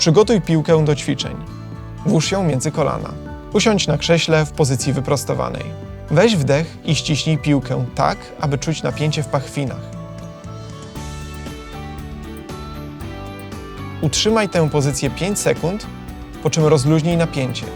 Przygotuj piłkę do ćwiczeń. Włóż ją między kolana. Usiądź na krześle w pozycji wyprostowanej. Weź wdech i ściśnij piłkę tak, aby czuć napięcie w pachwinach. Utrzymaj tę pozycję 5 sekund, po czym rozluźnij napięcie.